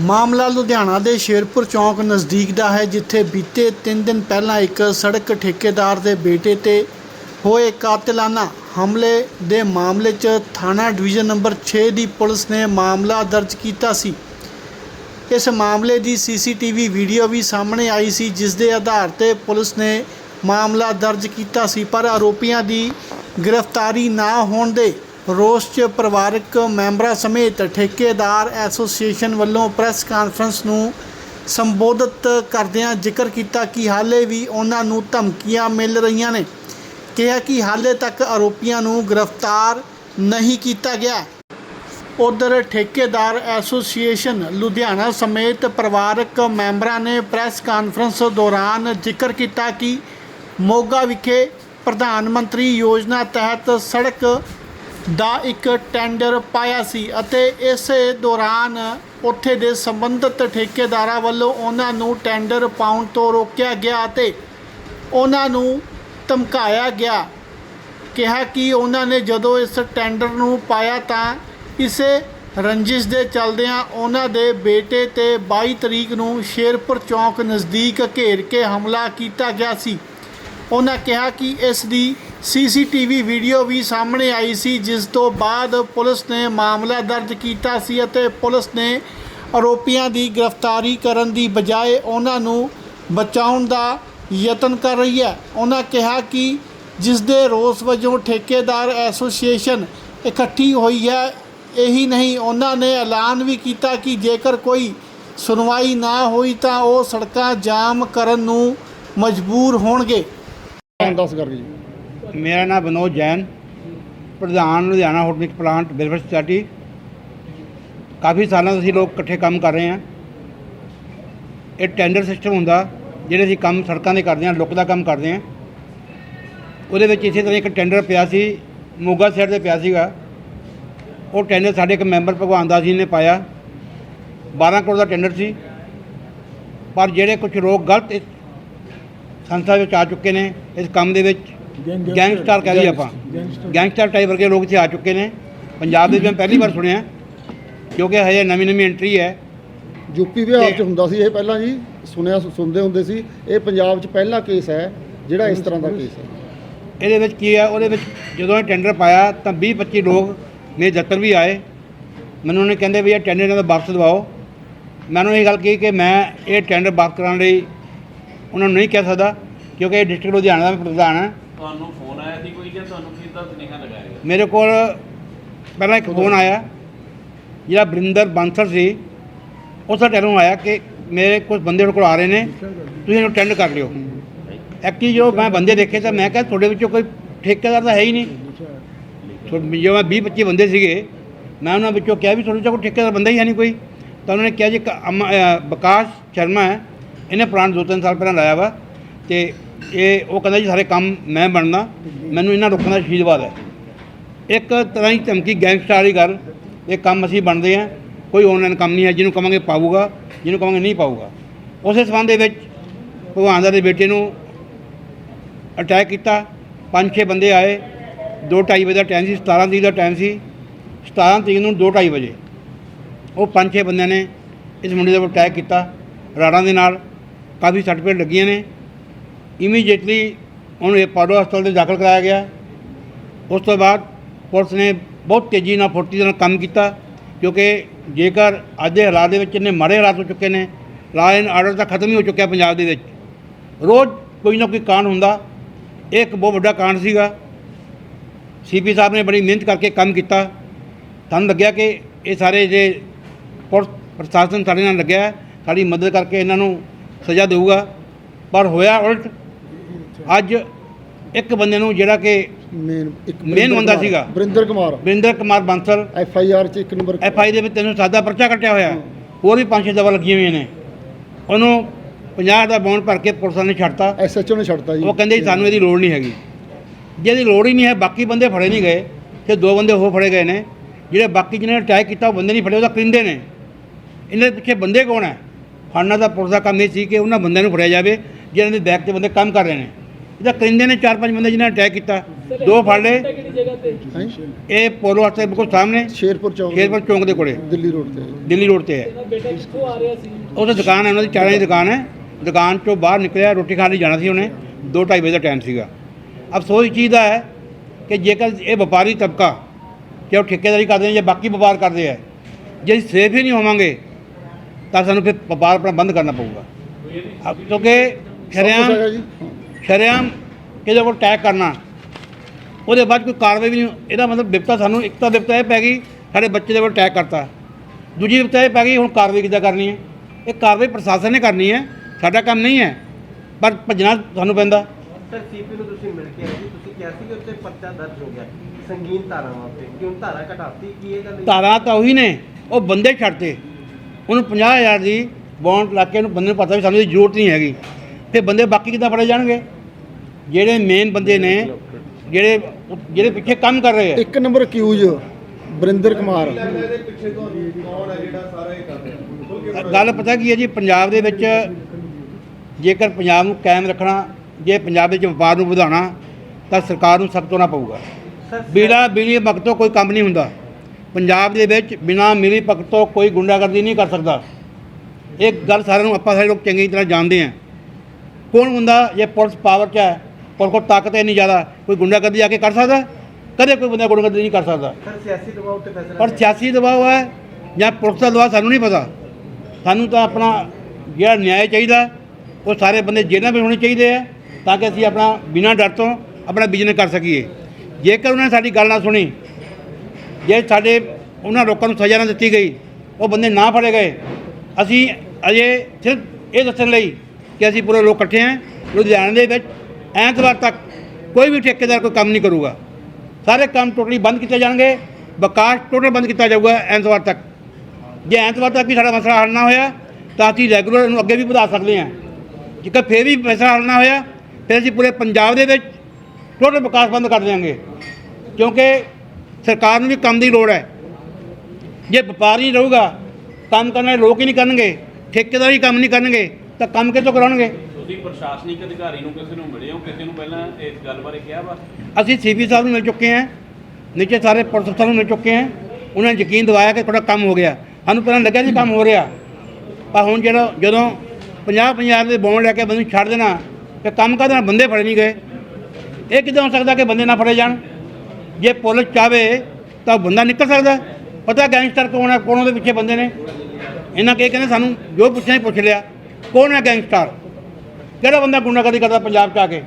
ਮਾਮਲਾ ਲੁਧਿਆਣਾ ਦੇ ਸ਼ੇਰਪੁਰ ਚੌਂਕ ਨਜ਼ਦੀਕ ਦਾ ਹੈ, ਜਿੱਥੇ ਬੀਤੇ 3 ਦਿਨ ਪਹਿਲਾਂ ਇੱਕ ਸੜਕ ਠੇਕੇਦਾਰ ਦੇ ਬੇਟੇ ਤੇ ਹੋਏ ਕਾਤਲਾਨਾ ਹਮਲੇ ਦੇ ਮਾਮਲੇ 'ਚ ਥਾਣਾ ਡਿਵੀਜ਼ਨ ਨੰਬਰ 6 ਦੀ ਪੁਲਿਸ ਨੇ ਮਾਮਲਾ ਦਰਜ ਕੀਤਾ ਸੀ। ਇਸ ਮਾਮਲੇ ਦੀ ਸੀਸੀਟੀਵੀ ਵੀਡੀਓ ਵੀ ਸਾਹਮਣੇ ਆਈ ਸੀ, ਜਿਸ ਦੇ ਆਧਾਰ ਤੇ ਪੁਲਿਸ ਨੇ ਮਾਮਲਾ ਦਰਜ ਕੀਤਾ ਸੀ, ਪਰ ਆਰੋਪੀਆਂ ਦੀ ਗ੍ਰਿਫਤਾਰੀ ਨਾ ਹੋਣ ਦੇ ਰੋਸ 'ਚ ਪਰਿਵਾਰਕ ਮੈਂਬਰਾਂ ਸਮੇਤ ਠੇਕੇਦਾਰ ਐਸੋਸੀਏਸ਼ਨ ਵੱਲੋਂ ਪ੍ਰੈਸ ਕਾਨਫਰੰਸ ਨੂੰ ਸੰਬੋਧਿਤ ਕਰਦਿਆਂ ਜ਼ਿਕਰ ਕੀਤਾ ਕਿ ਹਾਲੇ ਵੀ ਉਹਨਾਂ ਨੂੰ ਧਮਕੀਆਂ ਮਿਲ ਰਹੀਆਂ ਨੇ। ਕਿਹਾ ਕਿ ਹਾਲੇ ਤੱਕ ਆਰੋਪੀਆਂ ਨੂੰ ਗ੍ਰਿਫਤਾਰ ਨਹੀਂ ਕੀਤਾ ਗਿਆ। ਉਧਰ ਠੇਕੇਦਾਰ ਐਸੋਸੀਏਸ਼ਨ ਲੁਧਿਆਣਾ ਸਮੇਤ ਪਰਿਵਾਰਕ ਮੈਂਬਰਾਂ ਨੇ ਪ੍ਰੈਸ ਕਾਨਫਰੰਸ ਦੌਰਾਨ ਜ਼ਿਕਰ ਕੀਤਾ ਕਿ ਮੋਗਾ ਵਿਖੇ ਪ੍ਰਧਾਨ ਮੰਤਰੀ ਯੋਜਨਾ ਤਹਿਤ ਸੜਕ ਦਾ ਇੱਕ ਟੈਂਡਰ ਪਾਇਆ ਸੀ ਅਤੇ ਇਸ ਦੌਰਾਨ ਉੱਥੇ ਦੇ ਸੰਬੰਧਿਤ ਠੇਕੇਦਾਰਾਂ ਵੱਲੋਂ ਉਹਨਾਂ ਨੂੰ ਟੈਂਡਰ ਪਾਉਣ ਤੋਂ ਰੋਕਿਆ ਗਿਆ ਅਤੇ ਉਹਨਾਂ ਨੂੰ ਧਮਕਾਇਆ ਗਿਆ। ਕਿਹਾ ਕਿ ਉਹਨਾਂ ਨੇ ਜਦੋਂ ਇਸ ਟੈਂਡਰ ਨੂੰ ਪਾਇਆ ਤਾਂ ਇਸੇ ਰੰਜਿਸ਼ ਦੇ ਚਲਦਿਆਂ ਉਹਨਾਂ ਦੇ ਬੇਟੇ ਤੇ 22 ਤਰੀਕ ਨੂੰ ਸ਼ੇਰਪੁਰ ਚੌਂਕ ਨਜ਼ਦੀਕ ਘੇਰ ਕੇ ਹਮਲਾ ਕੀਤਾ ਗਿਆ ਸੀ। ਉਹਨਾਂ ਕਿਹਾ ਕਿ ਇਸ ਦੀ ਸੀਸੀਟੀਵੀ ਵੀਡੀਓ ਵੀ ਸਾਹਮਣੇ ਆਈ ਸੀ, ਜਿਸ ਤੋਂ ਬਾਅਦ ਪੁਲਿਸ ਨੇ ਮਾਮਲਾ ਦਰਜ ਕੀਤਾ ਸੀ ਅਤੇ ਪੁਲਿਸ ਨੇ ਆਰੋਪੀਆਂ ਦੀ ਗ੍ਰਿਫਤਾਰੀ ਕਰਨ ਦੀ ਬਜਾਏ ਉਹਨਾਂ ਨੂੰ ਬਚਾਉਣ ਦਾ ਯਤਨ ਕਰ ਰਹੀ ਹੈ। ਉਹਨਾਂ ਕਿਹਾ ਕਿ ਜਿਸ ਦੇ ਰੋਸ ਵਜੋਂ ਠੇਕੇਦਾਰ ਐਸੋਸੀਏਸ਼ਨ ਇਕੱਠੀ ਹੋਈ ਹੈ, ਇਹੀ ਨਹੀਂ, ਉਹਨਾਂ ਨੇ ਐਲਾਨ ਵੀ ਕੀਤਾ ਕਿ ਜੇਕਰ ਕੋਈ ਸੁਣਵਾਈ ਨਾ ਹੋਈ ਤਾਂ ਉਹ ਸੜਕਾਂ ਜਾਮ ਕਰਨ ਨੂੰ ਮਜਬੂਰ ਹੋਣਗੇ। ਨਾਮ ਦੱਸ ਜੀ ਮੇਰਾ ਨਾਮ ਵਿਨੋਦ ਜੈਨ, ਪ੍ਰਧਾਨ ਲੁਧਿਆਣਾ ਹੋਟਲਿਕ ਪਲਾਂਟ ਵੈਲਫੇਅਰ ਸੁਸਾਇਟੀ ਕਾਫੀ ਸਾਲਾਂ ਤੋਂ ਅਸੀਂ ਲੋਕ ਇਕੱਠੇ ਕੰਮ ਕਰ ਰਹੇ ਹਾਂ। ਇਹ ਟੈਂਡਰ ਸਿਸਟਮ ਹੁੰਦਾ, ਜਿਹੜੇ ਅਸੀਂ ਕੰਮ ਸੜਕਾਂ ਦੇ ਕਰਦੇ ਹਾਂ, ਲੁੱਕ ਦਾ ਕੰਮ ਕਰਦੇ ਹਾਂ। ਉਹਦੇ ਵਿੱਚ ਇਸੇ ਤਰ੍ਹਾਂ ਇੱਕ ਟੈਂਡਰ ਪਿਆ ਸੀ, ਮੋਗਾ ਸਾਈਡ ਤੇ ਪਿਆ ਸੀਗਾ। ਉਹ ਟੈਂਡਰ ਸਾਡੇ ਇੱਕ ਮੈਂਬਰ ਭਗਵਾਨ ਦਾਸ ਜੀ ਨੇ ਪਾਇਆ। 12 ਕਰੋੜ ਦਾ ਟੈਂਡਰ ਸੀ। ਪਰ ਜਿਹੜੇ ਕੁਝ ਲੋਕ ਗਲਤ ਇਸ ਸੰਸਥਾ ਵਿੱਚ ਆ ਚੁੱਕੇ ਨੇ, ਇਸ ਕੰਮ ਦੇ ਵਿੱਚ ਗੈਂਗਸਟਰ ਕਹਿ ਲਈਏ ਆਪਾਂ। ਗੈਂਗਸਟਰ ਟਾਈਪ ਵਰਗੇ ਲੋਕ ਇੱਥੇ ਆ ਚੁੱਕੇ ਨੇ। ਪੰਜਾਬ ਦੇ ਵਿੱਚ ਮੈਂ ਪਹਿਲੀ ਵਾਰ ਸੁਣਿਆ। ਕਿਉਂਕਿ ਹਜੇ ਨਵੀਂ ਨਵੀਂ ਐਂਟਰੀ ਹੈ। ਯੂਪੀ ਬਿਹਾਰ ਚ ਹੁੰਦਾ ਸੀ ਇਹ ਪਹਿਲਾਂ ਜੀ ਸੁਣਿਆ ਸੁਣਦੇ ਹੁੰਦੇ ਸੀ। ਇਹ ਪੰਜਾਬ ਚ ਪਹਿਲਾ ਕੇਸ ਹੈ ਜਿਹੜਾ ਇਸ ਤਰ੍ਹਾਂ ਦਾ ਕੇਸ ਹੈ। ਇਹਦੇ ਵਿੱਚ ਕੀ ਹੈ? ਉਹਦੇ ਵਿੱਚ ਜਦੋਂ ਇਹ ਟੈਂਡਰ ਪਾਇਆ ਤਾਂ 20 25 ਲੋਕ ਮੇਰੇ ਦਫ਼ਤਰ ਵੀ ਆਏ। ਮੈਨੂੰ ਉਹਨੇ ਕਹਿੰਦੇ ਵੀ ਇਹ ਟੈਂਡਰ ਇਹਨਾਂ ਦਾ ਵਾਪਸ ਦਿਵਾਓ। ਮੈਂ ਉਹਨੂੰ ਇਹ ਗੱਲ ਕਹੀ ਕਿ ਮੈਂ ਇਹ ਟੈਂਡਰ ਵਾਪਸ ਕਰਾਉਣ ਲਈ ਉਹਨਾਂ ਨੂੰ ਨਹੀਂ ਕਹਿ ਸਕਦਾ ਕਿਉਂਕਿ ਇਹ ਡਿਸਟ੍ਰਿਕਟ ਲੁਧਿਆਣਾ ਦਾ ਪ੍ਰਧਾਨ ਹਾਂ। ਤੁਹਾਨੂੰ ਫੋਨ ਆਇਆ ਸੀ ਕੋਈ ਜਾਂ ਤੁਹਾਨੂੰ ਕਿੱਦਾਂ ਸੁਨੇਹਾ ਲਗਾਇਆ ਗਿਆ? ਮੇਰੇ ਕੋਲ ਪਹਿਲਾਂ ਇੱਕ ਫੋਨ ਆਇਆ ਜਿਹੜਾ ਬਰਿੰਦਰ ਬਾਂਸਲ ਸੀ ਉਸ ਦਾ ਟੈਲੀਫੋਨ ਆਇਆ ਕਿ ਮੇਰੇ ਕੁਝ ਬੰਦੇ ਉਹਦੇ ਕੋਲ ਆ ਰਹੇ ਨੇ ਤੁਸੀਂ ਇਹਨੂੰ ਅਟੈਂਡ ਕਰ ਲਿਓ। ਐਕਚੁਅਲੀ ਜੋ ਮੈਂ ਬੰਦੇ ਦੇਖੇ ਤਾਂ ਮੈਂ ਕਿਹਾ ਤੁਹਾਡੇ ਵਿੱਚੋਂ ਕੋਈ ਠੇਕੇਦਾਰ ਤਾਂ ਹੈ ਹੀ ਨਹੀਂ। ਥੋ- ਜੋ ਮੈਂ 20 25 ਬੰਦੇ ਸੀਗੇ ਮੈਂ ਉਹਨਾਂ ਵਿੱਚੋਂ ਕਿਹਾ ਵੀ ਤੁਹਾਡੇ ਚੋਂ ਕੋਈ ਠੇਕੇਦਾਰ ਬੰਦਾ ਹੀ ਹੈ ਨਹੀਂ ਕੋਈ। ਤਾਂ ਉਹਨਾਂ ਨੇ ਕਿਹਾ ਜੀ ਇੱਕ ਅਮ- ਅ, ਵਿਕਾਸ ਸ਼ਰਮਾ ਹੈ ਇਹਨੇ ਪਲਾਂਟ ਦੋ ਤਿੰਨ ਸਾਲ ਪਹਿਲਾਂ ਲਾਇਆ ਵਾ ਤੇ ਇਹ ਉਹ ਕਹਿੰਦਾ ਜੀ ਸਾਰੇ ਕੰਮ ਮੈਂ ਬਣਨਾ, ਮੈਨੂੰ ਇਹਨਾਂ ਰੋਕਣ ਦਾ ਆਸ਼ੀਰਵਾਦ ਹੈ। ਇੱਕ ਤਰ੍ਹਾਂ ਦੀ ਧਮਕੀ ਗੈਂਗਸਟਰ ਵਾਲੀ ਗੱਲ, ਇਹ ਕੰਮ ਅਸੀਂ ਬਣਦੇ ਆ ਕੋਈ ਆਨਲਾਈਨ ਕੰਮ ਨਹੀਂ ਹੈ, ਜਿਹਨੂੰ ਕਵਾਂਗੇ ਪਾਊਗਾ, ਜਿਹਨੂੰ ਕਵਾਂਗੇ ਨਹੀਂ ਪਾਊਗਾ। ਉਸੇ ਸਬੰਧ ਦੇ ਵਿੱਚ ਭਗਵਾਨ ਦਾ ਦੇ ਬੇਟੇ ਨੂੰ ਅਟੈਕ ਕੀਤਾ, ਪੰਜ ਛੇ ਬੰਦੇ ਆਏ, ਦੋ ਢਾਈ ਵਜੇ ਦਾ ਟਾਈਮ ਸੀ 17 ਤਰੀਕ ਦਾ ਟਾਈਮ ਸੀ 17 ਤਰੀਕ ਨੂੰ ਦੋ ਢਾਈ ਵਜੇ ਉਹ ਪੰਜ ਛੇ ਬੰਦਿਆਂ ਨੇ ਇਸ ਮੁੰਡੇ ਦੇ ਉੱਪਰ ਅਟੈਕ ਕੀਤਾ, ਰਾੜਾਂ ਦੇ ਨਾਲ, ਕਾਫੀ ਸੱਟ ਪੇਟ ਲੱਗੀਆਂ ਨੇ। ਇਮੀਡੀਏਟਲੀ ਉਹਨੂੰ ਇਹ ਪਾਡੋ ਹਸਪਤਾਲ ਦੇ ਦਾਖਲ ਕਰਾਇਆ ਗਿਆ। ਉਸ ਤੋਂ ਬਾਅਦ ਪੁਲਿਸ ਨੇ ਬਹੁਤ ਤੇਜ਼ੀ ਨਾਲ ਫੁਰਤੀ ਨਾਲ ਕੰਮ ਕੀਤਾ, ਕਿਉਂਕਿ ਜੇਕਰ ਅੱਜ ਦੇ ਹਾਲਾਤ ਦੇ ਵਿੱਚ ਇੰਨੇ ਮਾੜੇ ਹਾਲਾਤ ਹੋ ਚੁੱਕੇ ਨੇ ਲਾ ਐਂਡ ਆਰਡਰ ਤਾਂ ਖਤਮ ਹੀ ਹੋ ਚੁੱਕਿਆ ਪੰਜਾਬ ਦੇ ਵਿੱਚ। ਰੋਜ਼ ਕੋਈ ਨਾ ਕੋਈ ਕਾਂਡ ਹੁੰਦਾ। ਇਹ ਇੱਕ ਬਹੁਤ ਵੱਡਾ ਕਾਂਡ ਸੀਗਾ। ਸੀਪੀ ਸਾਹਿਬ ਨੇ ਬੜੀ ਮਿਹਨਤ ਕਰਕੇ ਕੰਮ ਕੀਤਾ। ਤੁਹਾਨੂੰ ਲੱਗਿਆ ਕਿ ਇਹ ਸਾਰੇ ਜੇ ਪੁਲਿਸ ਪ੍ਰਸ਼ਾਸਨ ਸਾਡੇ ਨਾਲ ਲੱਗਿਆ ਸਾਡੀ ਮਦਦ ਕਰਕੇ ਇਹਨਾਂ ਨੂੰ ਸਜ਼ਾ ਦੇਊਗਾ। ਪਰ ਹੋਇਆ ਉਲਟ ਅੱਜ ਇੱਕ ਬੰਦੇ ਨੂੰ ਜਿਹੜਾ ਕਿ ਮੇਨ ਇੱਕ Main ਬੰਦਾ ਸੀਗਾ। Barinder Kumar. Varinder Kumar Bansal. F I R ਚ ਇੱਕ ਨੰਬਰ ਐਫ ਆਈ ਦੇ ਵਿੱਚ ਤੈਨੂੰ ਸਾਦਾ ਪਰਚਾ ਕੱਟਿਆ ਹੋਇਆ। ਹੋਰ ਵੀ ਪੰਜ ਛੇ ਦਵਾ ਲੱਗੀਆਂ ਹੋਈਆਂ ਨੇ। ਉਹਨੂੰ 50 ਦਾ ਬੌਂਡ ਭਰ ਕੇ ਪੁਲਿਸ ਨੇ ਛੱਡਤਾ। ਐਸ ਐਚ ਓ ਨੇ ਛੱਡਤਾ ਜੀ। ਉਹ ਕਹਿੰਦੇ ਜੀ ਸਾਨੂੰ ਇਹਦੀ ਲੋੜ ਨਹੀਂ ਹੈਗੀ। ਜੇ ਇਹਦੀ ਲੋੜ ਹੀ ਨਹੀਂ ਹੈ ਬਾਕੀ ਬੰਦੇ ਫੜੇ ਨਹੀਂ ਗਏ। ਤੇ ਦੋ ਬੰਦੇ ਹੋਰ ਫੜੇ ਗਏ ਨੇ। ਜਿਹੜੇ ਬਾਕੀ ਜਿਹਨੇ ਅਟੈਕ ਕੀਤਾ ਉਹ ਬੰਦੇ ਨਹੀਂ ਫੜੇ ਉਹਦਾ ਕਰਿੰਦੇ ਨੇ। ਇਹਨਾਂ ਦੇ ਪਿੱਛੇ ਬੰਦੇ ਕੌਣ ਹੈ? ਫੜਨਾ ਦਾ ਪੁਲਿਸ ਦਾ ਕੰਮ ਇਹ ਸੀ ਕਿ ਉਹਨਾਂ ਬੰਦਿਆਂ ਨੂੰ ਫੜਿਆ ਜਾਵੇ ਜਿਹਨਾਂ ਦੇ ਬੈਕ 'ਤੇ ਬੰਦੇ ਕੰਮ ਕਰ ਰਹੇ ਨੇ। ਇਹਦਾ ਕਰਿੰਦੇ ਨੇ ਚਾਰ ਪੰਜ ਬੰਦੇ ਜਿਹਨਾਂ ਨੇ ਅਟੈਕ ਕੀਤਾ ਦੋ ਫੜ ਲਏ? ਇਹ ਪੋਲੋ ਵਾਸਤੇ ਬਿਲਕੁਲ ਸਾਹਮਣੇ ਸ਼ੇਰਪੁਰ ਚੌਂਕ ਸ਼ੇਰਪੁਰ ਚੌਂਕ ਦੇ ਕੋਲੇ। ਦਿੱਲੀ ਰੋਡ ਤੇ। ਦਿੱਲੀ ਰੋਡ ਤੇ ਹੈ। ਉਹਦੇ ਦੁਕਾਨ ਹੈ ਉਹਨਾਂ ਦੀ ਚਾਰਾਂ ਦੀ ਦੁਕਾਨ ਹੈ। ਦੁਕਾਨ ਚੋਂ ਬਾਹਰ ਨਿਕਲਿਆ ਰੋਟੀ ਖਾਣ ਲਈ ਜਾਣਾ ਸੀ ਉਹਨੇ। 2:30 ਵਜੇ ਦਾ ਟਾਈਮ ਸੀਗਾ। ਅਫਸੋਸ ਇਸ ਚੀਜ਼ ਦਾ ਹੈ ਕਿ ਜੇਕਰ ਇਹ ਵਪਾਰੀ ਤਬਕਾ ਜੇ ਉਹ ਠੇਕੇਦਾਰੀ ਕਰਦੇ ਨੇ ਜਾਂ ਬਾਕੀ ਵਪਾਰ ਕਰਦੇ ਆ ਜੇ ਅਸੀਂ ਸੇਫ ਹੀ ਨਹੀਂ ਹੋਵਾਂਗੇ ਤਾਂ ਸਾਨੂੰ ਫਿਰ ਵਪਾਰ ਆਪਣਾ ਬੰਦ ਕਰਨਾ ਪਊਗਾ। ਅਬ ਕਿਉਂਕਿ ਸ਼ਰੇਆਮ ਸ਼ਰੇਆਮ ਕਿਹਦੇ ਕੋਲ ਅਟੈਕ ਕਰਨਾ। ਉਹਦੇ ਬਾਅਦ ਕੋਈ ਕਾਰਵਾਈ ਵੀ ਨਹੀਂ ਇਹਦਾ ਮਤਲਬ ਵਿਪਤਾ ਸਾਨੂੰ ਇੱਕ ਤਾਂ ਵਿਪਤਾ ਇਹ ਪੈ ਗਈ ਸਾਡੇ ਬੱਚੇ ਦੇ ਕੋਲ ਅਟੈਕ ਕਰਤਾ। ਦੂਜੀ ਵਿਪਤਾ ਇਹ ਪੈ ਗਈ ਹੁਣ ਕਾਰਵਾਈ ਕਿੱਦਾਂ ਕਰਨੀ ਹੈ? ਇਹ ਕਾਰਵਾਈ ਪ੍ਰਸ਼ਾਸਨ ਨੇ ਕਰਨੀ ਹੈ। ਸਾਡਾ ਕੰਮ ਨਹੀਂ ਹੈ ਪਰ ਭੱਜਣਾ ਸਾਨੂੰ ਪੈਂਦਾ। ਸਰ ਸੀਪੀ ਨੂੰ ਤੁਸੀਂ ਮਿਲ ਕੇ ਆਏ ਜੀ। ਤੁਸੀਂ ਕਿਹਾ ਸੀ ਕਿ ਉੱਤੇ ਪਰਚਾ ਦਰਜ ਹੋ ਗਿਆ। ਸੰਗੀਨ ਧਾਰਾਵਾਂ ਉੱਤੇ ਕਿਉਂ ਧਾਰਾ ਘਟਾਤੀ? ਕੀ ਇਹ ਗੱਲ ਧਾਰਾ ਤਾਂ ਉਹੀ ਨੇ। ਉਹ ਬੰਦੇ ਛੱਡਤੇ। ਉਹਨੂੰ 50000 ਦੀ ਬੌਂਡ ਲਾ ਕੇ ਉਹਨੂੰ ਬੰਦੇ ਨੂੰ ਪਤਾ ਵੀ ਸਾਨੂੰ ਇਹਦੀ ਜ਼ਰੂਰਤ ਨਹੀਂ ਹੈਗੀ। ਫਿਰ ਬੰਦੇ ਬਾਕੀ ਕਿੱਦਾਂ ਫੜੇ ਜਾਣਗੇ? ਜਿਹੜੇ ਮੇਨ ਬੰਦੇ ਨੇ ਜਿਹੜੇ ਜਿਹੜੇ ਪਿੱਛੇ ਕੰਮ ਕਰ ਰਹੇ ਆ। ਇੱਕ ਨੰਬਰ ਅਕਿਊਜ਼ ਬਰਿੰਦਰ ਕੁਮਾਰ। ਗੱਲ ਪਤਾ ਕੀ ਹੈ ਜੀ? ਪੰਜਾਬ ਦੇ ਵਿੱਚ ਜੇਕਰ ਪੰਜਾਬ ਨੂੰ ਕਾਇਮ ਰੱਖਣਾ ਜੇ ਪੰਜਾਬ ਵਿੱਚ ਵਪਾਰ ਨੂੰ ਵਧਾਉਣਾ ਤਾਂ ਸਰਕਾਰ ਨੂੰ ਸਖਤ ਹੋਣਾ ਪਊਗਾ। ਸਰ ਬਿਨਾਂ ਮਿਲੀ ਭਗਤ ਤੋਂ ਕੋਈ ਕੰਮ ਨਹੀਂ ਹੁੰਦਾ। ਪੰਜਾਬ ਦੇ ਵਿੱਚ ਬਿਨਾਂ ਮਿਲੀ ਭਗਤ ਤੋਂ ਕੋਈ ਗੁੰਡਾਗਰਦੀ ਨਹੀਂ ਕਰ ਸਕਦਾ। ਇਹ ਗੱਲ ਸਾਰਿਆਂ ਨੂੰ ਆਪਾਂ ਸਾਰੇ ਲੋਕ ਚੰਗੀ ਤਰ੍ਹਾਂ ਜਾਣਦੇ ਹਾਂ। ਕੌਣ ਹੁੰਦਾ? ਜੇ ਪੁਲਿਸ ਪਾਵਰ 'ਚ ਹੈ। ਪੁਲਿਸ ਕੋਲ ਤਾਕਤ ਹੈ ਨਹੀਂ ਜ਼ਿਆਦਾ ਕੋਈ ਗੁੰਡਾਗਰਦੀ ਆ ਕੇ ਕਰ ਸਕਦਾ? ਕਦੇ ਕੋਈ ਬੰਦਾ ਗੁੰਡਾਗਰਦੀ ਨਹੀਂ ਕਰ ਸਕਦਾ। ਸਰ ਸਿਆਸੀ ਦਬਾਅ ਉੱਤੇ ਫੈਸਲਾ ਪਰ ਸਿਆਸੀ ਦਬਾਅ ਹੈ ਜਾਂ ਪੁਲਿਸ ਦਾ ਦਬਾਅ ਸਾਨੂੰ ਨਹੀਂ ਪਤਾ। ਸਾਨੂੰ ਤਾਂ ਆਪਣਾ ਜਿਹੜਾ ਨਿਆਂ ਚਾਹੀਦਾ ਉਹ ਸਾਰੇ ਬੰਦੇ ਜੇਲ੍ਹਾਂ ਵਿੱਚ ਹੋਣੇ ਚਾਹੀਦੇ ਆ ਤਾਂ ਕਿ ਅਸੀਂ ਆਪਣਾ ਬਿਨਾਂ ਡਰ ਤੋਂ ਆਪਣਾ ਬਿਜ਼ਨਸ ਕਰ ਸਕੀਏ। ਜੇਕਰ ਉਹਨਾਂ ਨੇ ਸਾਡੀ ਗੱਲ ਨਾ ਸੁਣੀ ਜੇ ਸਾਡੇ ਉਹਨਾਂ ਲੋਕਾਂ ਨੂੰ ਸਜ਼ਾ ਨਾ ਦਿੱਤੀ ਗਈ ਉਹ ਬੰਦੇ ਨਾ ਫੜੇ ਗਏ ਅਸੀਂ ਅਜੇ ਸਿਰਫ ਇਹ ਦੱਸਣ ਲਈ ਕਿ ਅਸੀਂ ਪੂਰੇ ਲੋਕ ਇਕੱਠੇ ਹਾਂ ਲੁਧਿਆਣੇ ਦੇ ਵਿੱਚ ਐਤਵਾਰ ਤੱਕ ਕੋਈ ਵੀ ਠੇਕੇਦਾਰ ਕੋਈ ਕੰਮ ਨਹੀਂ ਕਰੂਗਾ। ਸਾਰੇ ਕੰਮ ਟੋਟਲੀ ਬੰਦ ਕੀਤੇ ਜਾਣਗੇ ਵਿਕਾਸ ਟੋਟਲ ਬੰਦ ਕੀਤਾ ਜਾਊਗਾ ਐਤਵਾਰ ਤੱਕ। ਜੇ ਐਤਵਾਰ ਤੱਕ ਵੀ ਸਾਡਾ ਮਸਲਾ ਹੱਲ ਨਾ ਹੋਇਆ, ਤਾਂ ਅਸੀਂ ਰੈਗੂਲਰ ਇਹਨੂੰ ਅੱਗੇ ਵੀ ਵਧਾ ਸਕਦੇ ਹਾਂ ਜੇਕਰ ਫਿਰ ਵੀ ਮਸਲਾ ਹੱਲ ਨਾ ਹੋਇਆ, ਫਿਰ ਅਸੀਂ ਪੂਰੇ ਪੰਜਾਬ ਦੇ ਵਿੱਚ ਟੋਟਲ ਵਿਕਾਸ ਬੰਦ ਕਰ ਦਿਆਂਗੇ। ਕਿਉਂਕਿ ਸਰਕਾਰ ਨੂੰ ਵੀ ਕੰਮ ਦੀ ਲੋੜ ਹੈ। ਜੇ ਵਪਾਰ ਵਪਾਰੀ ਰਹੂਗਾ, ਕੰਮ ਕਰਨ ਵਾਲੇ ਲੋਕ ਹੀ ਨਹੀਂ ਕਰਨਗੇ, ਠੇਕੇਦਾਰ ਹੀ ਕੰਮ ਨਹੀਂ ਕਰਨਗੇ ਤਾਂ ਕੰਮ ਕਿੱਥੋਂ ਕਰਾਉਣਗੇ? ਤੁਸੀਂ ਪ੍ਰਸ਼ਾਸਨਿਕ ਅਧਿਕਾਰੀ ਨੂੰ ਕਿਸੇ ਨੂੰ ਮਿਲੇ ਹੋ? ਕਿਸੇ ਨੂੰ ਪਹਿਲਾਂ ਇਸ ਗੱਲ ਬਾਰੇ ਕਿਹਾ ਵਾ? ਅਸੀਂ ਸੀਪੀ ਸਾਹਿਬ ਨੂੰ ਮਿਲ ਚੁੱਕੇ ਹਾਂ ਨੀਚੇ ਸਾਰੇ ਪੁਲਿਸ ਅਫਸਰਾਂ ਨੂੰ ਮਿਲ ਚੁੱਕੇ ਹਾਂ। ਉਹਨਾਂ ਨੇ ਯਕੀਨ ਦਿਵਾਇਆ ਕਿ ਤੁਹਾਡਾ ਕੰਮ ਹੋ ਗਿਆ। ਸਾਨੂੰ ਪਹਿਲਾਂ ਲੱਗਿਆ ਸੀ ਕੰਮ ਹੋ ਰਿਹਾ। ਪਰ ਹੁਣ ਜਿਹੜਾ ਜਦੋਂ 50 50 ਦੇ ਬੌਂਡ ਲੈ ਕੇ ਬੰਦੇ ਨੂੰ ਛੱਡ ਦੇਣਾ ਤੇ ਕੰਮ ਕਰਦੇ ਨਾਲ ਬੰਦੇ ਫੜੇ ਨਹੀਂ ਗਏ। ਇਹ ਕਿਦਾਂ ਹੋ ਸਕਦਾ ਕਿ ਬੰਦੇ ਨਾ ਫੜੇ ਜਾਣ? ਜੇ ਪੁਲਿਸ ਚਾਵੇ ਤਾਂ ਬੰਦਾ ਨਿਕਲ ਸਕਦਾ। ਪਤਾ ਗੈਂਗਸਟਰ ਕੌਣ ਹੈ ਕੌਣ ਉਹਦੇ ਪਿੱਛੇ ਬੰਦੇ ਨੇ? ਇਹਨਾਂ ਕੇ ਕਹਿੰਦੇ ਸਾਨੂੰ ਜੋ ਪੁੱਛਣਾ ਹੀ ਪੁੱਛ ਲਿਆ। ਕੌਣ ਹੈ ਗੈਂਗਸਟਰ? ਕਿਹੜਾ ਬੰਦਾ ਗੁੰਡਾਗਰਦੀ ਕਰਦਾ ਪੰਜਾਬ 'ਚ ਆ ਕੇ।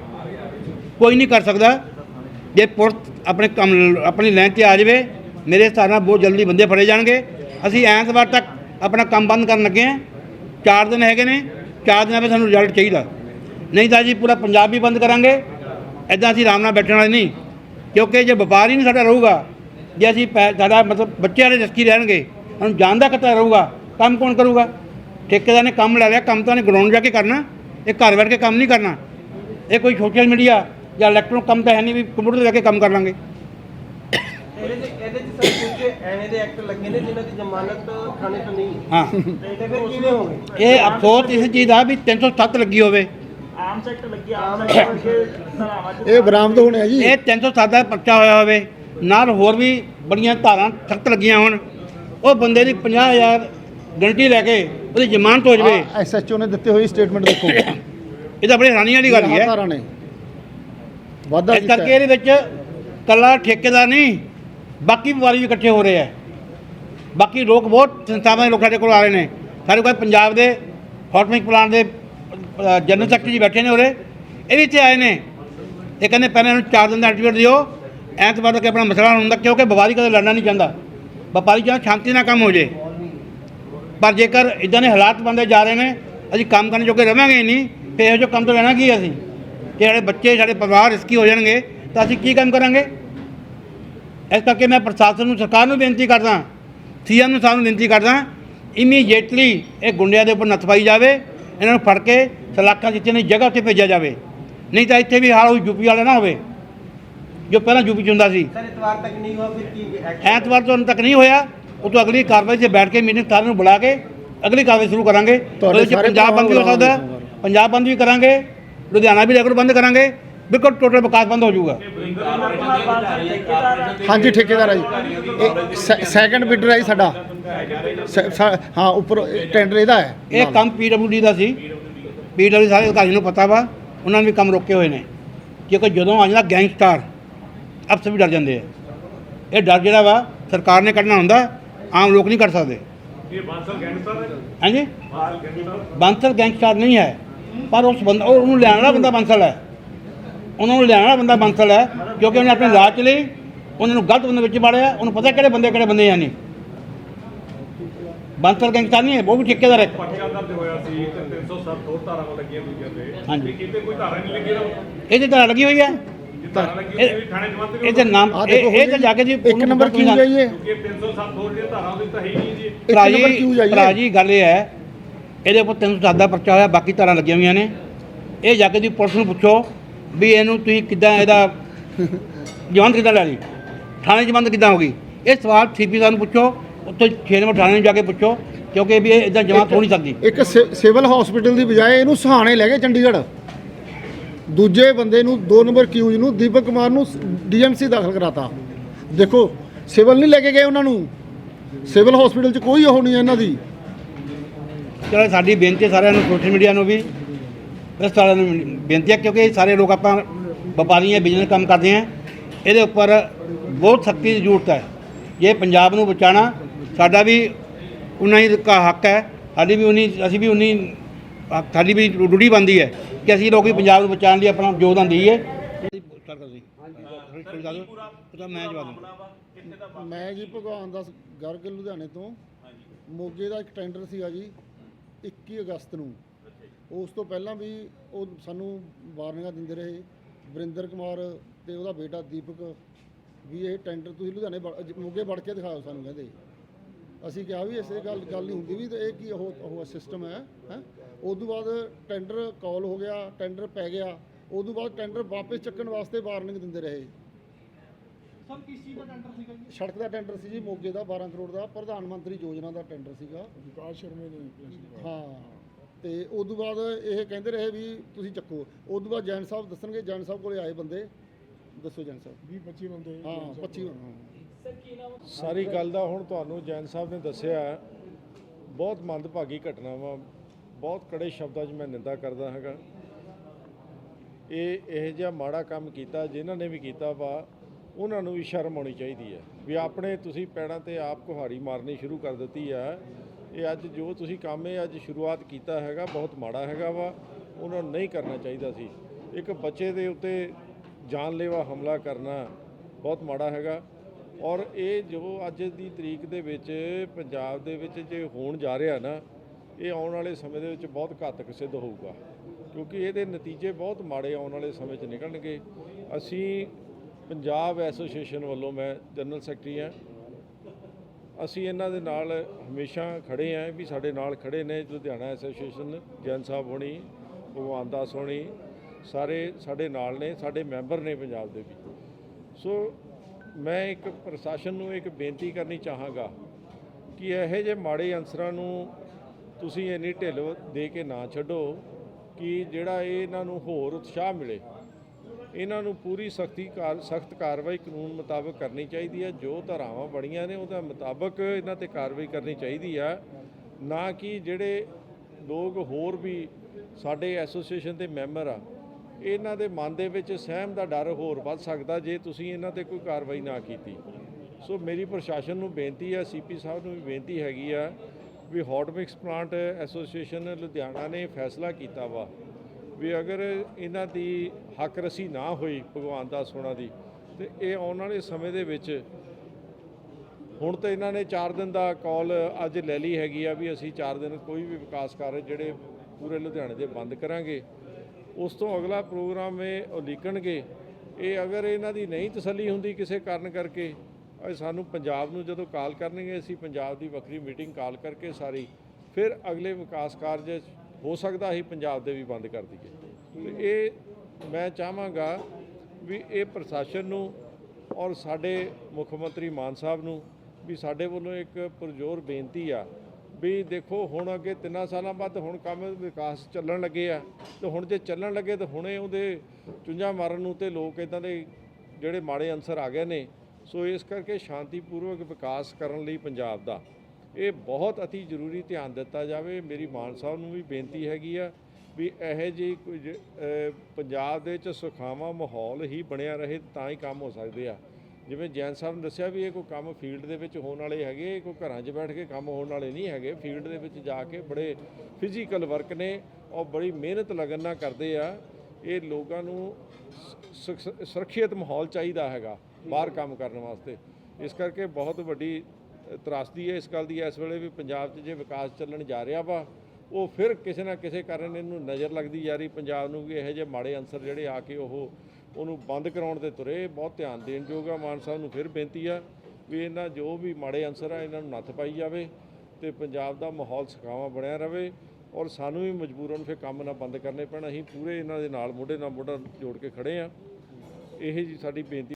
ਕੋਈ ਨਹੀਂ ਕਰ ਸਕਦਾ। ਜੇ ਪੁਲਿਸ ਆਪਣੇ ਕੰਮ, ਆਪਣੀ ਲਾਈਨ ਤੇ ਆ ਜਾਵੇ, ਮੇਰੇ ਹਿਸਾਬ ਨਾਲ ਬਹੁਤ ਜਲਦੀ ਬੰਦੇ ਫੜੇ ਜਾਣਗੇ। ਅਸੀਂ ਐਤਵਾਰ ਤੱਕ ਆਪਣਾ ਕੰਮ ਬੰਦ ਕਰਨ ਲੱਗੇ ਹਾਂ। ਚਾਰ ਦਿਨ ਹੈਗੇ ਨੇ। ਚਾਰ ਦਿਨਾਂ ਵਿੱਚ ਸਾਨੂੰ ਰਿਜ਼ਲਟ ਚਾਹੀਦਾ। ਨਹੀਂ ਤਾਂ ਜੀ ਪੂਰਾ ਪੰਜਾਬ ਵੀ ਬੰਦ ਕਰਾਂਗੇ। ਐਦਾਂ ਅਸੀਂ ਆਰਾਮ ਨਾਲ ਬੈਠਣ ਵਾਲੇ ਨਹੀਂ। ਕਿਉਂਕਿ ਜੇ ਵਪਾਰ ਹੀ ਨਹੀਂ ਸਾਡਾ ਰਹੂਗਾ, ਜੇ ਅਸੀਂ ਪੈ- ਸਾਡਾ ਮਤਲਬ ਬੱਚਿਆਂ ਵਾਲੇ ਜਸਕੀ ਰਹਿਣਗੇ, ਸਾਨੂੰ ਜਾਣ ਦਾ ਖਤਰਾ ਰਹੂਗਾ, ਕੰਮ ਕੌਣ ਕਰੂਗਾ? ਠੇਕੇਦਾਰ ਨੇ ਕੰਮ ਲੈ ਲਿਆ ਕੰਮ ਤਾਂ ਨੇ ਗਰਾਊਂਡ ਜਾ ਕੇ ਕਰਨਾ ਇਹ ਘਰ ਬੈਠ ਕੇ ਕੰਮ ਨਹੀਂ ਕਰਨਾ। ਇਹ ਕੋਈ ਸੋਸ਼ਲ ਮੀਡੀਆ ਜਾਂ ਇਲੈਕਟ੍ਰੋਨਿਕ ਕੰਮ ਤਾਂ ਹੈ ਨਹੀਂ ਵੀ ਕੰਪਿਊਟਰ ਤੇ ਜਾ ਕੇ ਕੰਮ ਕਰ ਲਾਂਗੇ। ਇਹਦੇ 'ਚ ਇਹਦੇ 'ਚ ਸਰ ਕੁਝ ਐਵੇਂ ਦੇ ਐਕਟ ਲੱਗੇ ਨੇ ਜਿਨ੍ਹਾਂ ਦੀ ਜ਼ਮਾਨਤ ਥਾਣੇ ਤੋਂ ਨਹੀਂ। ਹਾਂ। ਤੇ ਫਿਰ ਕਿਵੇਂ ਹੋਵੇ ਇਹ ਅਫਸੋਸ ਇਸ ਚੀਜ਼ ਦਾ ਵੀ 307 ਲੱਗੀ ਹੋਵੇ। ਆਮ ਸੈਕਟ ਲੱਗੀ ਆਮ ਸੈਕਟ ਧਾਰਾਵਾਂ ਇਹ ਬਰਾਮਦ ਹੋਣੇ ਆ ਜੀ। ਇਹ 307 ਦਾ ਪਰਚਾ ਹੋਇਆ ਹੋਵੇ ਨਾਲ ਹੋਰ ਵੀ ਬੜੀਆਂ ਧਾਰਾਂ ਸਖਤ ਲੱਗੀਆਂ ਹੋਣ। ਉਹ ਬੰਦੇ ਦੀ 50000 ਗਰੰਟੀ ਲੈ ਕੇ ਉਹਦੀ ਜ਼ਮਾਨਤ ਹੋ ਜਾਵੇ। ਐਸਐਚਓ ਨੇ ਦਿੱਤੇ ਹੋਈ ਸਟੇਟਮੈਂਟ ਦੇਖੋ। ਇਹ ਤਾਂ ਬੜੀ ਹੈਰਾਨੀ ਵਾਲੀ ਗੱਲ ਹੀ ਹੈ। ਨੇ ਵਾਧਾ ਇਸ ਕੀਤਾ। ਕਰਕੇ ਇਹਦੇ ਵਿੱਚ ਕੱਲਾ ਠੇਕੇਦਾਰ ਨਹੀਂ ਬਾਕੀ ਵਪਾਰੀ ਵੀ ਇਕੱਠੇ ਹੋ ਰਹੇ ਆ ਬਾਕੀ ਲੋਕ ਬਹੁਤ ਸੰਸਥਾਵਾਂ ਦੇ ਲੋਕ ਸਾਡੇ ਕੋਲ ਆ ਰਹੇ ਨੇ। ਸਾਡੇ ਕੋਲ ਪੰਜਾਬ ਦੇ ਫਾਰਮਿੰਗ ਪਲਾਂਟ ਦੇ ਅ, ਜਨਰਲ ਸੈਕਟਰੀ ਜੀ ਬੈਠੇ ਨੇ ਉਰੇ। ਇਹ ਵੀ ਇੱਥੇ ਆਏ ਨੇ। ਇਹ ਕਹਿੰਦੇ ਪਹਿਲਾਂ ਇਹਨੂੰ ਚਾਰ ਦਿਨ ਦਾ ਸਰਟੀਫਿਕੇਟ ਦਿਓ। ਐਤਵਾਰ ਤੱਕ ਆਪਣਾ ਮਸਲਾ ਹੱਲ ਹੁੰਦਾ ਕਿਉਂਕਿ ਵਪਾਰੀ ਕਦੇ ਲੜਨਾ ਨਹੀਂ ਚਾਹੁੰਦਾ। ਵਪਾਰੀ ਚਾਹੁੰਦਾ ਸ਼ਾਂਤੀ ਨਾਲ ਕੰਮ ਹੋ ਜੇ। ਪਰ ਜੇਕਰ ਇਦਾਂ ਦੇ ਹਾਲਾਤ ਬੰਦੇ ਜਾ ਰਹੇ ਨੇ ਅਸੀਂ ਕੰਮ ਕਰਨ ਜੋਗੇ ਰਵਾਂਗੇ ਨਹੀਂ ਫਿਰ ਇਹੋ ਜਿਹਾ ਕੰਮ ਤੋਂ ਰਹਿਣਾ ਕੀ ਅਸੀਂ? ਕਿ ਸਾਡੇ ਬੱਚੇ ਸਾਡੇ ਪਰਿਵਾਰ ਰਿਸਕੀ ਹੋ ਜਾਣਗੇ ਤਾਂ ਅਸੀਂ ਕੀ ਕੰਮ ਕਰਾਂਗੇ? ਇਸ ਕਰਕੇ ਮੈਂ ਪ੍ਰਸ਼ਾਸਨ ਨੂੰ ਸਰਕਾਰ ਨੂੰ ਬੇਨਤੀ ਕਰਦਾ ਸੀਐਮ ਨੂੰ ਸਾਨੂੰ ਬੇਨਤੀ ਕਰਦਾ ਇਮੀਡੀਏਟਲੀ ਇਹ ਗੁੰਡਿਆਂ ਦੇ ਉੱਪਰ ਨੱਥ ਪਾਈ ਜਾਵੇ ਇਹਨਾਂ ਨੂੰ ਫੜ ਕੇ ਸਲਾਖਾਂ ਜਿੱਥੇ ਦੀ ਜਗ੍ਹਾ ਉੱਤੇ ਭੇਜਿਆ ਜਾਵੇ। ਨਹੀਂ ਤਾਂ ਇੱਥੇ ਵੀ ਹਾਲ ਉਹ ਯੂਪੀ ਵਾਲਾ ਨਾ ਹੋਵੇ ਜੋ ਪਹਿਲਾਂ ਯੂਪੀ ਚ ਹੁੰਦਾ ਸੀ। ਸਰ ਇਤਵਾਰ ਤੱਕ ਨਹੀਂ ਹੋਇਆ ਫਿਰ ਕੀ ਐਤਵਾਰ ਤੋਂ ਤੱਕ ਨਹੀਂ ਹੋਇਆ। ਉਹ ਤੋਂ ਅਗਲੀ ਕਾਰਵਾਈ 'ਤੇ ਬੈਠ ਕੇ ਮੀਟਿੰਗ ਸਾਰਿਆਂ ਨੂੰ ਬੁਲਾ ਕੇ ਅਗਲੀ ਕਾਰਵਾਈ ਸ਼ੁਰੂ ਕਰਾਂਗੇ। ਤੁਹਾਡੇ ਉਹਦੇ 'ਚ ਸਾਰੇ ਪੰਜਾਬ ਬੰਦ ਵੀ ਹੋ ਸਕਦਾ ਹੈ, ਪੰਜਾਬ ਬੰਦ ਵੀ ਕਰਾਂਗੇ ਲੁਧਿਆਣਾ ਵੀ ਰੈਗੂਲਰ ਬੰਦ ਕਰਾਂਗੇ। ਬਿਲਕੁਲ ਟੋਟਲ ਵਿਕਾਸ ਬੰਦ ਹੋ ਜਾਊਗਾ। ਹਾਂਜੀ ਠੇਕੇਦਾਰ ਹੈ ਜੀ। ਇਹ ਸੈਕੰਡ ਬਿਡਰ ਹੈ ਜੀ ਸਾਡਾ। ਸ- ਸ- ਹਾਂ ਉੱਪਰ ਟੈਂਡਰ ਇਹਦਾ ਹੈ। ਇਹ ਕੰਮ ਪੀਡਬਲਯੂਡੀ ਦਾ ਸੀ। ਪੀਡਬਲਯੂ ਸਾਰੇ ਅਧਿਕਾਰੀਆਂ ਨੂੰ ਪਤਾ ਵਾ ਉਹਨਾਂ ਨੇ ਵੀ ਕੰਮ ਰੋਕੇ ਹੋਏ ਨੇ। ਕਿਉਂਕਿ ਜਦੋਂ ਆ ਜਾਂਦਾ ਗੈਂਗਸਟਰ ਅਫਸਰ ਵੀ ਡਰ ਜਾਂਦੇ ਆ। ਇਹ ਡਰ ਜਿਹੜਾ ਵਾ ਸਰਕਾਰ ਨੇ ਕੱਢਣਾ ਹੁੰਦਾ। ਆਮ ਲੋਕ ਨਹੀਂ ਕੱਢ ਸਕਦੇ। ਇਹ ਬਾਂਸਲ ਗੈਂਗਸਟਰ ਹੈ ਹਾਂਜੀ? ਬਾਂਸਲ ਗੈਂਗਸਟਰ? ਨਹੀਂ ਹੈ। ਪਰ ਉਸ ਬੰਦਾ ਉਹ ਉਹਨੂੰ ਲਿਆਉਣ ਵਾਲਾ ਬੰਦਾ ਬਾਂਸਲ ਹੈ। ਉਹਨਾਂ ਨੂੰ ਲਿਆਉਣ ਵਾਲਾ ਬੰਦਾ ਬਾਂਸਲ ਹੈ ਕਿਉਂਕਿ ਉਹਨੇ ਆਪਣੀ ਰਾਜ ਚਲੀ ਉਹਨਾਂ ਨੂੰ ਗਲਤ ਬੰਦੇ ਵਿੱਚ ਬਾੜਿਆ ਉਹਨੂੰ ਪਤਾ ਕਿਹੜੇ ਬੰਦੇ ਕਿਹੜੇ ਬੰਦੇ ਆ ਨਹੀਂ ਬਾਂਸਲ ਗੈਂਗਸਟਰ ਨਹੀਂ ਹੈ ਉਹ ਵੀ ਠੇਕੇਦਾਰ ਹੈ। ਪਰਚਾ ਦਰਜ ਹੋਇਆ ਸੀ ਤੇ 307 ਹੋਰ ਧਾਰਾਵਾਂ ਲੱਗੀਆਂ ਹੋਈਆਂ ਨੇ। ਹਾਂਜੀ। ਕਿਤੇ ਕੋਈ ਧਾਰਾ ਨਹੀਂ ਲੱਗੀ ਨਾ? ਇਹਦੇ ਤਾਂ ਲੱਗੀ ਹੋਈ ਹੈ। ਜੇ ਧਾਰਾ ਲੱਗੀ ਹੋਈ ਵੀ ਥਾਣੇ ਜਮਾ ਤੇ ਇਹਦੇ ਨਾਮ ਇਹ ਇਹ ਤਾਂ ਜਾ ਕੇ ਜੀ ਇੱਕ ਨੰਬਰ ਕਿਉਂ ਜਾਈਏ? ਕਿ 307 ਹੋਰ ਦੀਆਂ ਧਾਰਾਵਾਂ ਦੀ ਤਾਂ ਹੈ ਨਹੀਂ ਜੀ। ਇੱਕ ਭਰਾ ਨੰਬਰ ਜੀ ਕਿਉਂ ਭਰਾ ਜਾਈਏ? ਜੀ ਗੱਲ ਇਹ ਹੈ ਇਹਦੇ ਉੱਪਰ 307 ਦਾ ਪਰਚਾ ਹੋਇਆ ਬਾਕੀ ਧਾਰਾਂ ਲੱਗੀਆਂ ਹੋਈਆਂ ਨੇ। ਇਹ ਜਾ ਕੇ ਦੀ ਪੁਲਿਸ ਨੂੰ ਪੁੱਛੋ ਵੀ ਇਹਨੂੰ ਤੁਸੀਂ ਕਿੱਦਾਂ ਇਹਦਾ ਜਵਾਨ ਕਿੱਦਾਂ ਲੈ ਲਈ ਥਾਣੇ ਜਮਾਨਤ ਕਿੱਦਾਂ ਹੋ ਗਈ? ਇਹ ਸਵਾਲ ਸੀਪੀ ਸਾਹਿਬ ਨੂੰ ਪੁੱਛੋ ਉੱਥੇ 6 ਨੰਬਰ ਥਾਣੇ ਨੂੰ ਜਾ ਕੇ ਪੁੱਛੋ ਕਿਉਂਕਿ ਵੀ ਇਹ ਇਦਾਂ ਜਮਾਨਤ ਹੋ ਨਹੀਂ ਸਕਦੀ। ਇੱਕ ਸਿ- ਸਿਵਲ ਹਸਪੀਟਲ ਦੀ ਬਜਾਏ ਇਹਨੂੰ ਸਹਾਣੇ ਲੈ ਗਏ ਚੰਡੀਗੜ੍ਹ। ਦੂਜੇ ਬੰਦੇ ਨੂੰ 2 ਨੰਬਰ ਕਿਊਜ ਨੂੰ, ਦੀਪਕ ਕੁਮਾਰ ਨੂੰ ਡੀਐਮਸੀ ਦਾਖਲ ਕਰਾਤਾ। ਦੇਖੋ, ਸਿਵਲ ਨਹੀਂ ਲੈ ਕੇ ਗਏ ਉਹਨਾਂ ਨੂੰ। ਸਿਵਲ ਹਸਪੀਟਲ 'ਚ ਕੋਈ ਉਹ ਨਹੀਂ ਹੈ ਇਹਨਾਂ ਦੀ। ਚਲੋ, ਸਾਡੀ ਬੇਨਤੀ ਹੈ ਸਾਰਿਆਂ ਨੂੰ ਸੋਸ਼ਲ ਮੀਡੀਆ ਨੂੰ ਵੀ। ਪ੍ਰੈਸ ਵਾਲਿਆਂ ਨੂੰ ਬੇਨਤੀ ਹੈ, ਕਿਉਂਕਿ ਸਾਰੇ ਲੋਕ ਆਪਾਂ ਵਪਾਰੀ ਹੈ ਬਿਜ਼ਨਸ ਕੰਮ ਕਰਦੇ ਹਾਂ। ਇਹਦੇ ਉੱਪਰ ਬਹੁਤ ਸਖਤੀ ਦੀ ਜ਼ਰੂਰਤ ਹੈ। ਜੇ ਪੰਜਾਬ ਨੂੰ ਬਚਾਉਣਾ, ਸਾਡਾ ਵੀ ਉਨਾ ਹੀ ਹੱਕ ਹੈ। ਸਾਡੀ ਵੀ ਉਨੀ, ਅਸੀਂ ਵੀ ਉਨੀ, ਸਾਡੀ ਵੀ ਡੂੜੀ ਬੰਦੀ ਹੈ। ਕਿ ਅਸੀਂ ਲੋਕ ਵੀ ਪੰਜਾਬ ਨੂੰ ਬਚਾਉਣ ਲਈ ਆਪਣਾ ਯੋਗਦਾਨ ਦਈਏ। ਮੈਂ ਜਵਾਬ ਮੈਂ ਜੀ ਭਗਵਾਨ ਦਾ ਗਰਗ ਲੁਧਿਆਣੇ ਤੋਂ। ਮੋਗੇ ਦਾ ਇੱਕ ਟੈਂਡਰ ਸੀਗਾ ਜੀ 21 ਅਗਸਤ ਨੂੰ। ਉਸ ਤੋਂ ਪਹਿਲਾਂ ਵੀ ਉਹ ਸਾਨੂੰ ਵਾਰਨਿੰਗਾਂ ਦਿੰਦੇ ਰਹੇ। ਵਰਿੰਦਰ ਕੁਮਾਰ ਤੇ ਉਹਦਾ ਬੇਟਾ ਦੀਪਕ ਵੀ ਇਹ ਟੈਂਡਰ ਤੁਸੀਂ ਲੁਧਿਆਣੇ ਵੜ- ਮੋਗੇ ਵੜ ਕੇ ਦਿਖਾਓ ਸਾਨੂੰ ਕਹਿੰਦੇ। ਅਸੀਂ ਕਿਹਾ ਵੀ ਇਸੇ ਗੱਲ ਗੱਲ ਨਹੀਂ ਹੁੰਦੀ ਵੀ ਤੇ ਇਹ ਕੀ ਉਹ ਉਹ ਸਿਸਟਮ ਹੈ ਹੈ? ਉਸ ਤੋਂ ਬਾਅਦ ਟੈਂਡਰ ਕਾਲ ਹੋ ਗਿਆ ਟੈਂਡਰ ਪੈ ਗਿਆ ਉਸ ਤੋਂ ਬਾਅਦ ਟੈਂਡਰ ਵਾਪਸ ਚੱਕਣ ਵਾਸਤੇ ਵਾਰਨਿੰਗ ਦਿੰਦੇ ਰਹੇ। ਸੜਕ ਦਾ ਟੈਂਡਰ ਸੀ ਜੀ ਮੋਗੇ ਦਾ 12 ਕਰੋੜ ਦਾ ਪ੍ਰਧਾਨ ਮੰਤਰੀ ਯੋਜਨਾ ਦਾ ਟੈਂਡਰ ਸੀਗਾ। ਵਿਕਾਸ ਸ਼ਰਮੇ ਦੇ ਹਾਂ ਤੇ ਉਸ ਤੋਂ ਬਾਅਦ ਇਹ ਕਹਿੰਦੇ ਰਹੇ ਵੀ ਤੁਸੀਂ ਚੱਕੋ। ਉਸ ਤੋਂ ਬਾਅਦ ਜੈਨ ਸਾਹਿਬ ਦੱਸਣਗੇ ਜੈਨ ਸਾਹਿਬ ਕੋਲੇ ਆਏ ਬੰਦੇ। ਦੱਸੋ ਜੈਨ ਸਾਹਿਬ। 20 25 ਬੰਦੇ ਹਾਂ 25 ਹਾਂ। ਸਾਰੀ ਗੱਲ ਦਾ ਹੁਣ ਤੁਹਾਨੂੰ ਜੈਨ ਸਾਹਿਬ ਨੇ ਦੱਸਿਆ ਬਹੁਤ ਮੰਦਭਾਗੀ ਘਟਨਾ ਵਾ। ਬਹੁਤ ਕੜੇ ਸ਼ਬਦਾਂ 'ਚ ਮੈਂ ਨਿੰਦਾ ਕਰਦਾ ਹੈਗਾ। ਇਹ ਇਹ ਜਿਹਾ ਮਾੜਾ ਕੰਮ ਕੀਤਾ ਜਿਨ੍ਹਾਂ ਨੇ ਵੀ ਕੀਤਾ ਵਾ, ਉਹਨਾਂ ਨੂੰ ਵੀ ਸ਼ਰਮ ਆਉਣੀ ਚਾਹੀਦੀ ਹੈ। ਵੀ ਆਪਣੇ ਤੁਸੀਂ ਪੈੜਾਂ ਤੇ ਆਪ ਕੁਹਾੜੀ ਮਾਰਨੀ ਸ਼ੁਰੂ ਕਰ ਦਿੱਤੀ ਆ ਇਹ ਅੱਜ ਜੋ ਤੁਸੀਂ ਕੰਮ ਇਹ ਅੱਜ ਸ਼ੁਰੂਆਤ ਕੀਤਾ ਹੈਗਾ, ਬਹੁਤ ਮਾੜਾ ਹੈਗਾ ਵਾ। ਉਹਨਾਂ ਨੂੰ ਨਹੀਂ ਕਰਨਾ ਚਾਹੀਦਾ ਸੀ। ਇੱਕ ਬੱਚੇ ਦੇ ਉੱਤੇ ਜਾਨਲੇਵਾ ਹਮਲਾ ਕਰਨਾ ਬਹੁਤ ਮਾੜਾ ਹੈਗਾ। ਔਰ ਇਹ ਜੋ ਅੱਜ ਦੀ ਤਰੀਕ ਦੇ ਵਿੱਚ ਪੰਜਾਬ ਦੇ ਵਿੱਚ ਜੇ ਹੋਣ ਜਾ ਰਿਹਾ ਨਾ, ਇਹ ਆਉਣ ਵਾਲੇ ਸਮੇਂ ਦੇ ਵਿੱਚ ਬਹੁਤ ਘਾਤਕ ਸਿੱਧ ਹੋਊਗਾ। ਕਿਉਂਕਿ ਇਹਦੇ ਨਤੀਜੇ ਬਹੁਤ ਮਾੜੇ ਆਉਣ ਵਾਲੇ ਸਮੇਂ 'ਚ ਨਿਕਲਣਗੇ। ਅਸੀਂ ਪੰਜਾਬ ਐਸੋਸੀਏਸ਼ਨ ਵੱਲੋਂ ਮੈਂ ਜਨਰਲ ਸੈਕਟਰੀ ਹਾਂ। ਅਸੀਂ ਇਹਨਾਂ ਦੇ ਨਾਲ ਹਮੇਸ਼ਾ ਖੜੇ ਆਂ ਵੀ ਸਾਡੇ ਨਾਲ ਖੜੇ ਨੇ ਲੁਧਿਆਣਾ ਐਸੋਸੀਏਸ਼ਨ, ਜੈਨ ਸਾਹਿਬ ਹੋਣੀ, ਭਗਵਾਨ ਦਾਸ ਹੋਣੀ, ਸਾਰੇ ਸਾਡੇ ਨਾਲ ਨੇ, ਸਾਡੇ ਮੈਂਬਰ ਨੇ ਪੰਜਾਬ ਦੇ ਵੀ। ਸੋ ਮੈਂ ਇੱਕ ਪ੍ਰਸ਼ਾਸਨ ਨੂੰ ਇੱਕ ਬੇਨਤੀ ਕਰਨੀ ਚਾਹਾਂਗਾ ਕਿ ਇਹੋ ਜਿਹੇ ਮਾੜੇ ਅਨਸਰਾਂ ਨੂੰ ਤੁਸੀਂ ਇੰਨੀ ਢਿੱਲ ਦੇ ਕੇ ਨਾ ਛੱਡੋ ਕਿ ਜਿਹੜਾ ਇਹ ਇਹਨਾਂ ਨੂੰ ਹੋਰ ਉਤਸ਼ਾਹ ਮਿਲੇ। ਇਹਨਾਂ ਨੂੰ ਪੂਰੀ ਸਖਤੀ ਕਾਰ, ਸਖਤ ਕਾਰਵਾਈ ਕਾਨੂੰਨ ਮੁਤਾਬਕ ਕਰਨੀ ਚਾਹੀਦੀ ਹੈ। ਜੋ ਧਾਰਾਵਾਂ ਬੜੀਆਂ ਨੇ ਉਹਦੇ ਮੁਤਾਬਕ ਇਹਨਾਂ ਤੇ ਕਾਰਵਾਈ ਕਰਨੀ ਚਾਹੀਦੀ ਆ ਨਾ ਕਿ ਜਿਹੜੇ ਲੋਕ ਹੋਰ ਵੀ ਸਾਡੇ ਐਸੋਸੀਏਸ਼ਨ ਦੇ ਮੈਂਬਰ ਆ ਇਹਨਾਂ ਦੇ ਮਨ ਦੇ ਵਿੱਚ ਸਹਿਮ ਦਾ ਡਰ ਹੋਰ ਵੱਧ ਸਕਦਾ ਜੇ ਤੁਸੀਂ ਇਹਨਾਂ ਤੇ ਕੋਈ ਕਾਰਵਾਈ ਨਾ ਕੀਤੀ। ਸੋ ਮੇਰੀ ਪ੍ਰਸ਼ਾਸਨ ਨੂੰ ਬੇਨਤੀ ਹੈ, ਸੀਪੀ ਸਾਹਿਬ ਨੂੰ ਵੀ ਬੇਨਤੀ ਹੈਗੀ ਆ ਵੀ hot mix plant association Ludhiana ਨੇ ਫੈਸਲਾ ਕੀਤਾ ਵਾ ਵੀ ਅਗਰ ਇਹਨਾਂ ਦੀ ਹੱਕ ਰਸੀ ਨਾ ਹੋਈ ਭਗਵਾਨ ਦਾਸ ਹੋਣਾ ਦੀ, ਤੇ ਇਹ ਆਉਣ ਵਾਲੇ ਸਮੇਂ ਦੇ ਵਿੱਚ ਹੁਣ ਤਾਂ ਇਹਨਾਂ ਨੇ 4 ਦਿਨ ਦਾ ਕਾਲ ਅੱਜ ਲੈ ਲਈ ਹੈਗੀ ਆ ਵੀ ਅਸੀਂ 4 ਦਿਨ ਕੋਈ ਵੀ ਵਿਕਾਸ ਕਾਰਜ ਜਿਹੜੇ ਪੂਰੇ ਲੁਧਿਆਣੇ ਦੇ ਬੰਦ ਕਰਾਂਗੇ। ਉਸ ਤੋਂ ਅਗਲਾ ਪ੍ਰੋਗਰਾਮ ਇਹ ਉਲੀਕਣਗੇ ਇਹ ਅਗਰ ਇਹਨਾਂ ਦੀ ਨਹੀਂ ਤਸੱਲੀ ਹੁੰਦੀ ਕਿਸੇ ਕਾਰਨ ਕਰਕੇ ਸਾਨੂੰ ਪੰਜਾਬ ਨੂੰ ਜਦੋਂ ਕਾਲ ਕਰਨਗੇ, ਅਸੀਂ ਪੰਜਾਬ ਦੀ ਵੱਖਰੀ ਮੀਟਿੰਗ ਕਾਲ ਕਰਕੇ ਸਾਰੀ, ਫਿਰ ਅਗਲੇ ਵਿਕਾਸ ਕਾਰਜ ਹੋ ਸਕਦਾ ਹੀ ਪੰਜਾਬ ਦੇ ਵੀ ਬੰਦ ਕਰ ਦਈਏ। ਤੇ ਇਹ ਮੈਂ ਚਾਹਾਂਗਾ ਵੀ ਇਹ ਪ੍ਰਸ਼ਾਸਨ ਨੂੰ ਔਰ ਸਾਡੇ ਮੁੱਖ ਮੰਤਰੀ ਮਾਨ ਸਾਹਿਬ ਨੂੰ ਵੀ ਸਾਡੇ ਵੱਲੋਂ ਇੱਕ ਪੁਰਜ਼ੋਰ ਬੇਨਤੀ ਆ ਵੀ ਦੇਖੋ ਹੁਣ ਅੱਗੇ ਤਿੰਨਾਂ ਸਾਲਾਂ ਬਾਅਦ ਹੁਣ ਕੰਮ ਵਿਕਾਸ ਚੱਲਣ ਲੱਗੇ ਆ। ਤੇ ਹੁਣ ਜੇ ਚੱਲਣ ਲੱਗੇ ਤਾਂ ਹੁਣੇ ਉਹਦੇ ਚੁੰਝਾਂ ਮਾਰਨ ਨੂੰ ਤੇ ਲੋਕ ਇਦਾਂ ਦੇ ਜਿਹੜੇ ਮਾੜੇ ਅਨਸਰ ਆ ਗਏ ਨੇ। ਸੋ ਇਸ ਕਰਕੇ ਸ਼ਾਂਤੀਪੂਰਵਕ ਵਿਕਾਸ ਕਰਨ ਲਈ ਪੰਜਾਬ ਦਾ ਇਹ ਬਹੁਤ ਅਤੀ ਜ਼ਰੂਰੀ ਧਿਆਨ ਦਿੱਤਾ ਜਾਵੇ। ਮੇਰੀ ਮਾਨ ਸਾਹਿਬ ਨੂੰ ਵੀ ਬੇਨਤੀ ਹੈਗੀ ਆ ਵੀ ਇਹੋ ਜਿਹੀ ਕੁਝ ਅ, ਪੰਜਾਬ ਦੇ ਵਿੱਚ ਸੁਖਾਵਾਂ ਮਾਹੌਲ ਹੀ ਬਣਿਆ ਰਹੇ ਤਾਂ ਹੀ ਕੰਮ ਹੋ ਸਕਦੇ ਆ। ਜਿਵੇਂ ਜੈਨ ਸਾਹਿਬ ਨੇ ਦੱਸਿਆ ਵੀ ਇਹ ਕੋਈ ਕੰਮ ਫੀਲਡ ਦੇ ਵਿੱਚ ਹੋਣ ਵਾਲੇ ਹੈਗੇ ਇਹ ਕੋਈ ਘਰਾਂ 'ਚ ਬੈਠ ਕੇ ਕੰਮ ਹੋਣ ਵਾਲੇ ਨਹੀਂ ਹੈਗੇ। ਫੀਲਡ ਦੇ ਵਿੱਚ ਜਾ ਕੇ ਬੜੇ ਫਿਜ਼ੀਕਲ ਵਰਕ ਨੇ ਔਰ ਬੜੀ ਮਿਹਨਤ ਲਗਨ ਨਾਲ ਕਰਦੇ ਆ। ਇਹ ਲੋਕਾਂ ਨੂੰ ਸ- ਸੁਰੱਖਿਅਤ ਮਾਹੌਲ ਚਾਹੀਦਾ ਹੈਗਾ ਬਾਹਰ ਕੰਮ ਕਰਨ ਵਾਸਤੇ। ਇਸ ਕਰਕੇ ਬਹੁਤ ਵੱਡੀ ਅ, ਤਰਾਸਦੀ ਹੈ ਇਸ ਗੱਲ ਦੀ। ਇਸ ਵੇਲੇ ਵੀ ਪੰਜਾਬ 'ਚ ਜੇ ਵਿਕਾਸ ਚੱਲਣ ਜਾ ਰਿਹਾ ਵਾ ਉਹ ਫਿਰ ਕਿਸੇ ਨਾ ਕਿਸੇ ਕਾਰਨ ਇਹਨੂੰ ਨਜ਼ਰ ਲੱਗਦੀ ਜਾ ਰਹੀ। ਪੰਜਾਬ ਨੂੰ ਵੀ ਇਹੋ ਜਿਹੇ ਮਾੜੇ ਅਨਸਰ ਜਿਹੜੇ ਆ ਕੇ ਉਹ ਉਹਨੂੰ ਬੰਦ ਕਰਾਉਣ ਦੇ ਤੁਰੇ, ਬਹੁਤ ਧਿਆਨ ਦੇਣ ਯੋਗ ਆ, ਮਾਨ ਸਾਹਿਬ ਨੂੰ ਫਿਰ ਬੇਨਤੀ ਆ ਵੀ ਇਹਨਾਂ ਜੋ ਵੀ ਮਾੜੇ ਅਨਸਰ ਆ, ਇਹਨਾਂ ਨੂੰ ਨੱਥ ਪਾਈ ਜਾਵੇ ਤੇ ਪੰਜਾਬ ਦਾ ਮਾਹੌਲ ਸੁਖਾਵਾਂ ਬਣਿਆ ਰਵੇ ਔਰ ਸਾਨੂੰ ਵੀ ਮਜਬੂਰਨ ਫਿਰ ਕੰਮ ਨਾ ਬੰਦ ਕਰਨੇ ਪੈਣ। ਅਸੀਂ ਪੂਰੇ ਇਹਨਾਂ ਦੇ ਨਾਲ, ਮੋਢੇ ਨਾਲ ਮੋਢਾ ਜੋੜ ਕੇ ਖੜੇ ਆ। ਇਹ ਜੀ ਸਾਡੀ ਬੇਨਤੀ